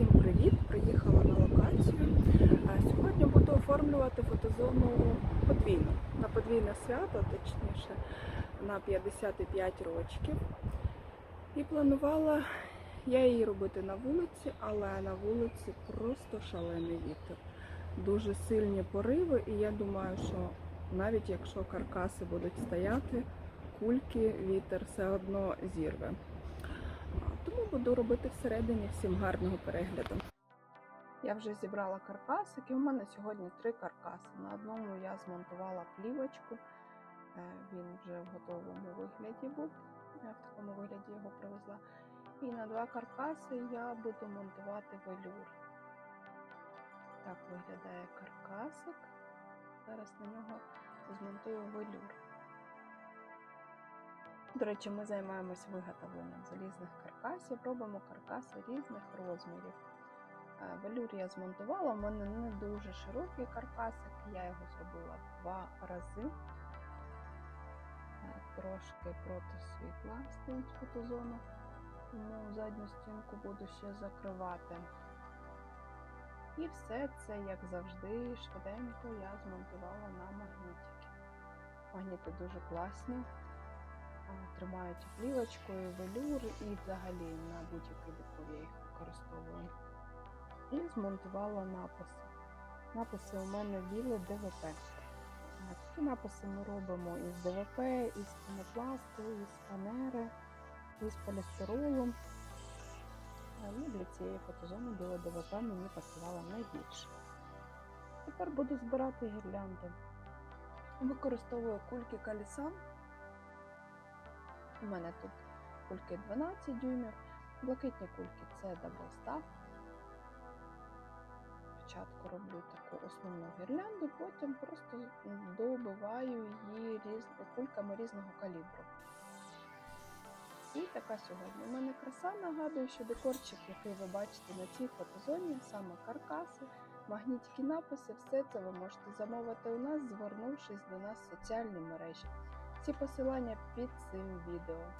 Всім привіт! Приїхала на локацію. Сьогодні буду оформлювати фотозону подвійну на подвійне свято, точніше на 55 років. І планувала я її робити на вулиці, але на вулиці просто шалений вітер. Дуже сильні пориви, і я думаю, що навіть якщо каркаси будуть стояти, кульки вітер все одно зірве. Тому буду робити всередині всім гарного перегляду. Я вже зібрала каркасики. У мене сьогодні три каркаси. На одному я змонтувала плівочку. Е, Він вже в готовому вигляді був. Я в такому вигляді його привезла. І на два каркаси я буду монтувати велюр. Так виглядає каркасик. Зараз на нього змонтую велюр. До речі, ми займаємось виготовленням залізних каркасів, робимо каркаси різних розмірів. Е, Велюр я змонтувала, у мене не дуже широкий каркасик, я його зробила два рази. Е, Трошки проти світла стоїть фотозона, тому задню стінку буду ще закривати. І все це, як завжди, швиденько я змонтувала на магнітики. Магніти дуже класні тримають і велюр, і взагалі на будь-який декор я їх використовую. І змонтувала написи. Написи у мене віли ДВП. Такі написи ми робимо із ДВП, із пінопласту, із фанери, із полістиролу. А, Ну, для цієї фотозони біле ДВП мені пасувало найбільше. Тепер буду збирати гірлянди. Використовую кульки калісан. У мене тут кульки 12 дюймів, блакитні кульки це Double. Спочатку роблю таку основну гірлянду, потім просто добиваю її кульками різного калібру. І така сьогодні. У мене краса нагадує, що декорчик, який ви бачите на цій фотозоні, саме каркаси, магнітські написи, все це ви можете замовити у нас, звернувшись до нас в соціальні мережі. Всі посилання під цим відео.